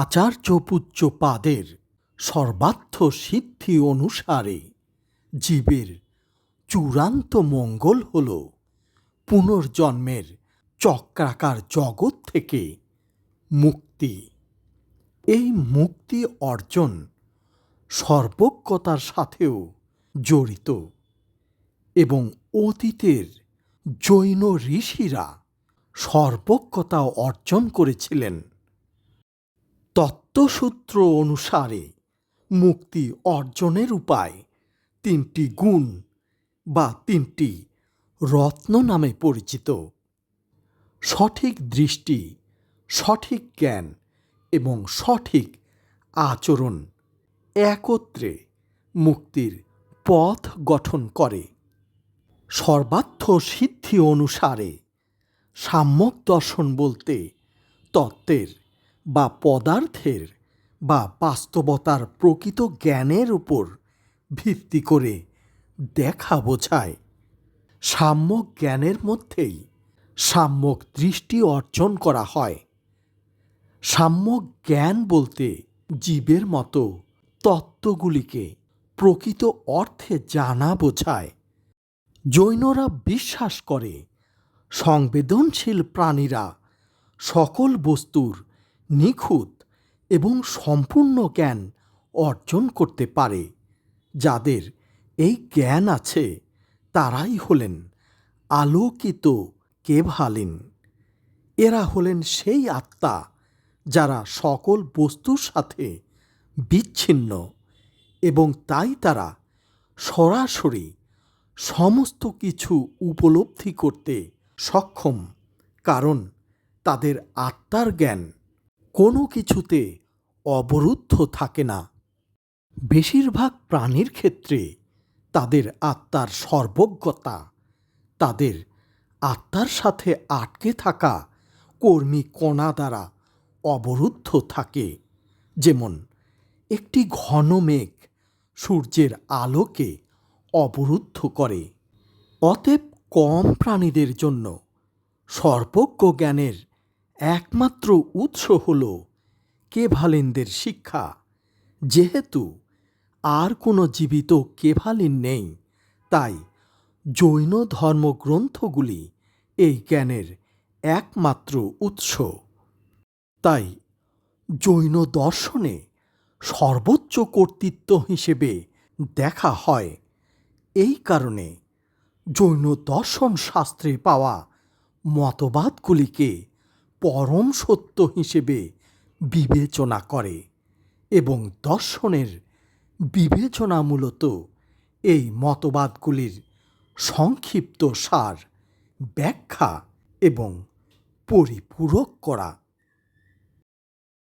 আচার্যপূজ্য পাদের সর্বার্থ সিদ্ধি অনুসারে জীবের চূড়ান্ত মঙ্গল হল পুনর্জন্মের চক্রাকার জগৎ থেকে মুক্তি। এই মুক্তি অর্জন সর্বজ্ঞতার সাথেও জড়িত এবং অতীতের জৈন ঋষিরা সর্বজ্ঞতা অর্জন করেছিলেন। তত্ত্বসূত্র অনুসারে মুক্তি অর্জনের উপায় তিনটি গুণ বা তিনটি রত্ন নামে পরিচিত। সঠিক দৃষ্টি, সঠিক জ্ঞান এবং সঠিক আচরণ একত্রে মুক্তির পথ গঠন করে। সর্বার্থ সিদ্ধি অনুসারে সাম্যক দর্শন বলতে তত্ত্বের বা পদার্থের বা বাস্তবতার প্রকৃত জ্ঞানের উপর ভিত্তি করে দেখা বোঝায়। সাম্যক জ্ঞানের মধ্যেই সাম্যক দৃষ্টি অর্জন করা হয়। সাম্যক জ্ঞান বলতে জীবের মতো তত্ত্বগুলিকে প্রকৃত অর্থে জানা বোঝায়। জৈনরা বিশ্বাস করে, সংবেদনশীল প্রাণীরা সকল বস্তুর নিখুঁত এবং সম্পূর্ণ জ্ঞান অর্জন করতে পারে। যাদের এই জ্ঞান আছে, তারাই হলেন আলোকিত কেভালিন। এরা হলেন সেই আত্মা যারা সকল বস্তুর সাথে বিচ্ছিন্ন এবং তাই তারা সরাসরি সমস্ত কিছু উপলব্ধি করতে সক্ষম। কারণ তাদের আত্মার জ্ঞান কোনো কিছুতে অবরুদ্ধ থাকে না। বেশিরভাগ প্রাণীর ক্ষেত্রে তাদের আত্মার সর্বজ্ঞতা, তাদের আত্মার সাথে আটকে থাকা কর্মী কণা দ্বারা অবরুদ্ধ থাকে। যেমন, একটি ঘন মেঘ সূর্যের আলোকে অবরুদ্ধ করে। অতএব কম প্রাণীদের জন্য সর্বজ্ঞ জ্ঞানের একমাত্র উৎস হল কেভালিনদের শিক্ষা। যেহেতু আর কোনো জীবিত কেভালিন নেই, তাই জৈন ধর্মগ্রন্থগুলি এই জ্ঞানের একমাত্র উৎস। তাই জৈন দর্শনে সর্বোচ্চ কর্তৃত্ব হিসেবে দেখা হয়। এই কারণে জৈন দর্শন শাস্ত্রে পাওয়া মতবাদগুলিকে পরম সত্য হিসেবে বিবেচনা করে এবং দর্শনের বিবেচনা মূলত এই মতবাদগুলির সংক্ষিপ্ত সার, ব্যাখ্যা এবং পরিপূরক করা